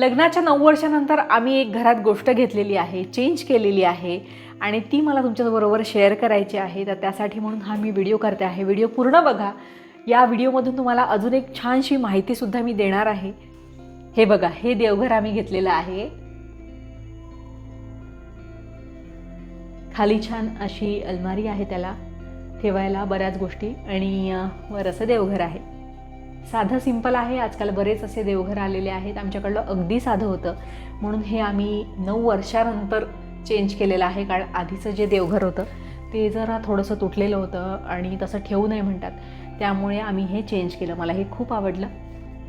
लग्नाच्या नऊ वर्षानंतर आम्ही एक घरात गोष्ट घेतलेली आहे चेंज केलेली आहे आणि ती मला तुमच्याबरोबर शेअर करायची आहे. तर त्यासाठी म्हणून हा मी व्हिडिओ करते आहे. व्हिडिओ पूर्ण बघा. या व्हिडिओमधून तुम्हाला अजून एक छानशी माहितीसुद्धा मी देणार आहे. हे बघा हे देवघर आम्ही घेतलेलं आहे. खाली छान अशी अलमारी आहे त्याला ठेवायला बऱ्याच गोष्टी आणि वर असं देवघर आहे. साधं सिंपल आहे. आजकाल बरेच असे देवघर आलेले आहेत. आमच्याकडलं अगदी साधं होतं. म्हणून हे आम्ही नऊ वर्षानंतर चेंज केलेलं आहे. कारण आधीचं जे देवघर होतं ते जरा थोडंसं तुटलेलं होतं आणि तसं ठेवू नये म्हणतात. त्यामुळे आम्ही हे चेंज केलं. मला हे खूप आवडलं.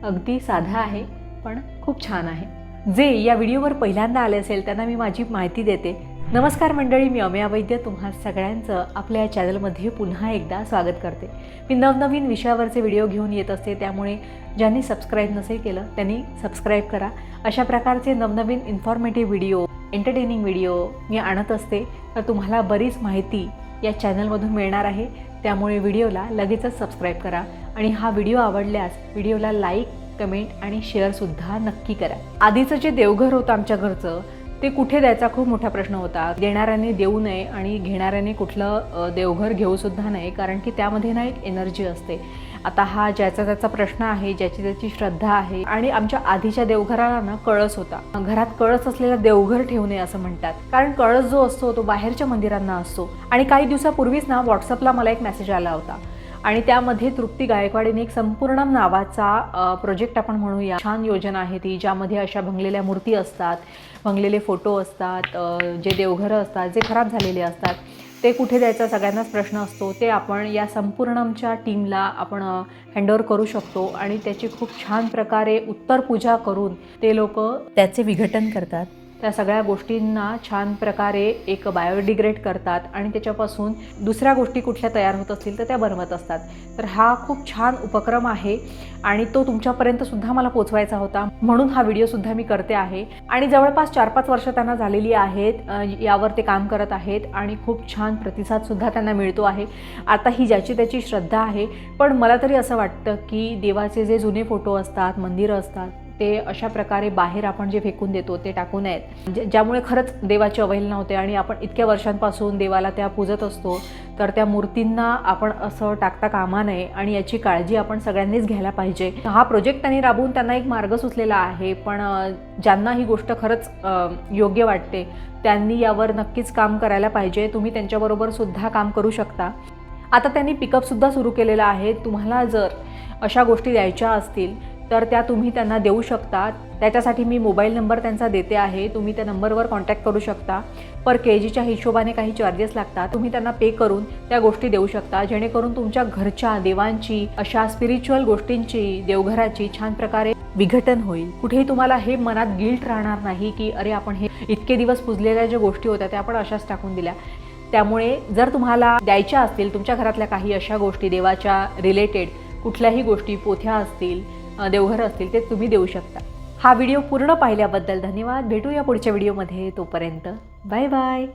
अगदी साधं आहे पण खूप छान आहे. जे या व्हिडिओवर पहिल्यांदा आले असेल त्यांना मी माझी माहिती देते. नमस्कार मंडळी मी अमया वैद्य. तुम्हा सगळ्यांचं आपल्या या चॅनलमध्ये पुन्हा एकदा स्वागत करते. मी नवनवीन विषयावरचे व्हिडिओ घेऊन येत असते त्यामुळे ज्यांनी सबस्क्राईब नसेल केलं त्यांनी सबस्क्राईब करा. अशा प्रकारचे नवनवीन इन्फॉर्मेटिव्ह व्हिडिओ एंटरटेनिंग व्हिडिओ मी आणत असते. तर तुम्हाला बरीच माहिती या चॅनलमधून मिळणार आहे. त्यामुळे व्हिडिओला लगेचच सबस्क्राईब करा आणि हा व्हिडिओ आवडल्यास व्हिडिओला लाईक कमेंट आणि शेअरसुद्धा नक्की करा. आधीचं जे देवघर होतं आमच्या घरचं ते कुठे द्यायचा खूप मोठा प्रश्न होता. देणाऱ्याने देऊ नये आणि घेणाऱ्याने कुठलं देवघर घेऊसुद्धा नाही कारण की त्यामध्ये ना एक एनर्जी असते. आता हा ज्याचा त्याचा प्रश्न आहे ज्याची त्याची श्रद्धा आहे आणि आमच्या आधीच्या देवघराला ना कळस होता. घरात कळस असलेला देवघर ठेवू नये असं म्हणतात. कारण कळस जो असतो तो बाहेरच्या मंदिरांना असतो. आणि काही दिवसापूर्वीच ना व्हॉट्सअपला मला एक मेसेज आला होता. आणि त्यामध्ये तृप्ती गायकवाडीने एक संपूर्ण नावाचा प्रोजेक्ट आपण म्हणूया. छान योजना आहे ती ज्यामध्ये अशा भंगलेल्या मूर्ती असतात भंगलेले फोटो असतात जे देवघरं असतात जे खराब झालेले असतात ते कुठे द्यायचा सगळ्यांनाच प्रश्न असतो. ते आपण या संपूर्णमच्या टीमला आपण हँडओव्हर करू शकतो आणि त्याची खूप छान प्रकारे उत्तर पूजा करून ते लोक त्याचे विघटन करतात. त्या सगळ्या गोष्टींना छान प्रकारे एक बायोडिग्रेड करतात आणि त्याच्यापासून दुसऱ्या गोष्टी कुठल्या तयार होत असतील तर त्या बनवत असतात. तर हा खूप छान उपक्रम आहे आणि तो तुमच्यापर्यंत सुद्धा मला पोचवायचा होता. म्हणून हा व्हिडिओसुद्धा मी करते आहे. आणि जवळपास चार पाच वर्ष त्यांना झालेली आहेत यावर ते काम करत आहेत आणि खूप छान प्रतिसादसुद्धा त्यांना मिळतो आहे. आता ही ज्याची त्याची श्रद्धा आहे. पण मला तरी असं वाटतं की देवाचे जे जुने फोटो असतात मंदिरं असतात ते अशा प्रकारे बाहेर आपण जे फेकून देतो ते टाकू नयेत म्हणजे ज्यामुळे खरंच देवाची अवहेलना होते आणि आपण इतक्या वर्षांपासून देवाला त्या पूजत असतो तर त्या मूर्तींना आपण असं टाकता कामा नये आणि याची काळजी आपण सगळ्यांनीच घ्यायला पाहिजे. हा प्रोजेक्ट त्यांनी राबवून त्यांना एक मार्ग सुचलेला आहे पण ज्यांना ही गोष्ट खरंच योग्य वाटते त्यांनी यावर नक्कीच काम करायला पाहिजे. तुम्ही त्यांच्याबरोबर सुद्धा काम करू शकता. आता त्यांनी पिकअपसुद्धा सुरू केलेलं आहे. तुम्हाला जर अशा गोष्टी द्यायच्या असतील तर त्या तुम्ही त्यांना देऊ शकता. त्याच्यासाठी मी मोबाईल नंबर त्यांचा देते आहे. तुम्ही त्या नंबरवर कॉन्टॅक्ट करू शकता. पर के जीच्या हिशोबाने काही चार्जेस लागतात. तुम्ही त्यांना पे करून त्या गोष्टी देऊ शकता. जेणेकरून तुमच्या घरच्या देवांची अशा स्पिरिच्युअल गोष्टींची देवघराची छान प्रकारे विघटन होईल. कुठेही तुम्हाला हे मनात गिल्ट राहणार नाही की अरे आपण हे इतके दिवस पुजलेल्या ज्या गोष्टी होत्या त्या आपण अशाच टाकून दिल्या. त्यामुळे जर तुम्हाला द्यायच्या असतील तुमच्या घरातल्या काही अशा गोष्टी देवाच्या रिलेटेड कुठल्याही गोष्टी पोथ्या असतील देवघर असतील ते तुम्ही देऊ शकता. हा व्हिडिओ पूर्ण पाहिल्याबद्दल धन्यवाद. भेटूया पुढच्या व्हिडिओमध्ये तोपर्यंत. Bye bye.